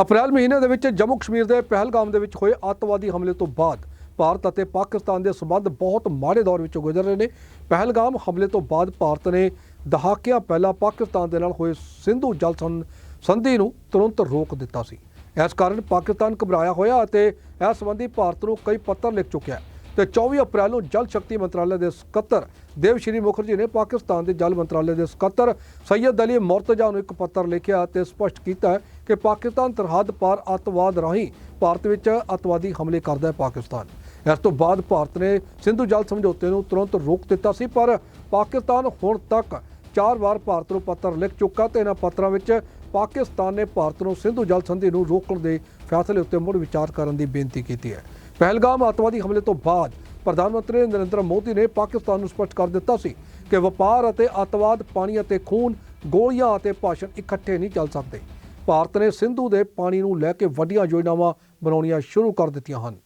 ਅਪ੍ਰੈਲ ਮਹੀਨੇ ਦੇ ਵਿੱਚ ਜੰਮੂ ਕਸ਼ਮੀਰ ਦੇ ਪਹਿਲਗਾਮ ਦੇ ਵਿੱਚ ਹੋਏ ਅੱਤਵਾਦੀ ਹਮਲੇ ਤੋਂ ਬਾਅਦ ਭਾਰਤ ਅਤੇ ਪਾਕਿਸਤਾਨ ਦੇ ਸਬੰਧ ਬਹੁਤ ਮਾੜੇ ਦੌਰ ਵਿੱਚੋਂ ਗੁਜ਼ਰ ਰਹੇ ਨੇ। ਪਹਿਲਗਾਮ ਹਮਲੇ ਤੋਂ ਬਾਅਦ ਭਾਰਤ ਨੇ ਦਹਾਕਿਆਂ ਪਹਿਲਾਂ ਪਾਕਿਸਤਾਨ ਦੇ ਨਾਲ ਹੋਏ ਸਿੰਧੂ ਜਲ ਸੰਧੀ ਨੂੰ ਤੁਰੰਤ ਰੋਕ ਦਿੱਤਾ ਸੀ। ਇਸ ਕਾਰਨ ਪਾਕਿਸਤਾਨ ਘਬਰਾਇਆ ਹੋਇਆ ਅਤੇ ਇਸ ਸੰਬੰਧੀ ਭਾਰਤ ਨੂੰ ਕਈ ਪੱਤਰ ਲਿਖ ਚੁੱਕਿਆ ਹੈ। ਤੇ 24 ਅਪ੍ਰੈਲ ਨੂੰ ਜਲ ਸ਼ਕਤੀ ਮੰਤਰਾਲੇ ਦੇ ਸਕੱਤਰ ਦੇਵ ਸ਼੍ਰੀ ਮੁਖਰਜੀ ਨੇ ਪਾਕਿਸਤਾਨ ਦੇ ਜਲ ਮੰਤਰਾਲੇ ਦੇ ਸਕੱਤਰ ਸੈਯਦ ਅਲੀ ਮੁਰਤਜ਼ਾ ਨੂੰ ਇੱਕ ਪੱਤਰ ਲਿਖਿਆ ਤੇ ਸਪਸ਼ਟ ਕੀਤਾ ਕਿ ਪਾਕਿਸਤਾਨ ਸਰਹੱਦ ਪਾਰ ਅੱਤਵਾਦ ਰਾਹੀਂ ਭਾਰਤ ਵਿੱਚ ਅੱਤਵਾਦੀ ਹਮਲੇ ਕਰਦਾ ਹੈ ਪਾਕਿਸਤਾਨ। ਇਸ ਤੋਂ ਬਾਅਦ ਭਾਰਤ ਨੇ ਸਿੰਧੂ ਜਲ ਸਮਝੌਤੇ ਨੂੰ ਤੁਰੰਤ ਰੋਕ ਦਿੱਤਾ ਸੀ, ਪਰ ਪਾਕਿਸਤਾਨ ਹੁਣ ਤੱਕ ਚਾਰ ਵਾਰ ਭਾਰਤ ਨੂੰ ਪੱਤਰ ਲਿਖ ਚੁੱਕਾ ਤੇ ਇਹਨਾਂ ਪੱਤਰਾਂ ਵਿੱਚ ਪਾਕਿਸਤਾਨ ਨੇ ਭਾਰਤ ਨੂੰ ਸਿੰਧੂ ਜਲ ਸੰਧੀ ਨੂੰ ਰੋਕਣ ਦੇ ਫੈਸਲੇ ਉੱਤੇ ਮੁੜ ਵਿਚਾਰ ਕਰਨ ਦੀ ਬੇਨਤੀ ਕੀਤੀ ਹੈ। ਪਹਿਲਗਾਮ ਅੱਤਵਾਦੀ ਹਮਲੇ ਤੋਂ ਬਾਅਦ ਪ੍ਰਧਾਨ ਮੰਤਰੀ ਨਰਿੰਦਰ ਮੋਦੀ ਨੇ ਪਾਕਿਸਤਾਨ ਨੂੰ ਸਪਸ਼ਟ ਕਰ ਦਿੱਤਾ ਸੀ ਕਿ ਵਪਾਰ ਅਤੇ ਅੱਤਵਾਦ, ਪਾਣੀ ਅਤੇ ਖੂਨ, ਗੋਲੀਆਂ ਅਤੇ ਭਾਸ਼ਣ ਇਕੱਠੇ ਨਹੀਂ ਚੱਲ ਸਕਦੇ। ਭਾਰਤ ਨੇ ਸਿੰਧੂ ਦੇ ਪਾਣੀ ਨੂੰ ਲੈ ਕੇ ਵੱਡੀਆਂ ਯੋਜਨਾਵਾਂ ਬਣਾਉਣੀਆਂ ਸ਼ੁਰੂ ਕਰ ਦਿੱਤੀਆਂ ਹਨ।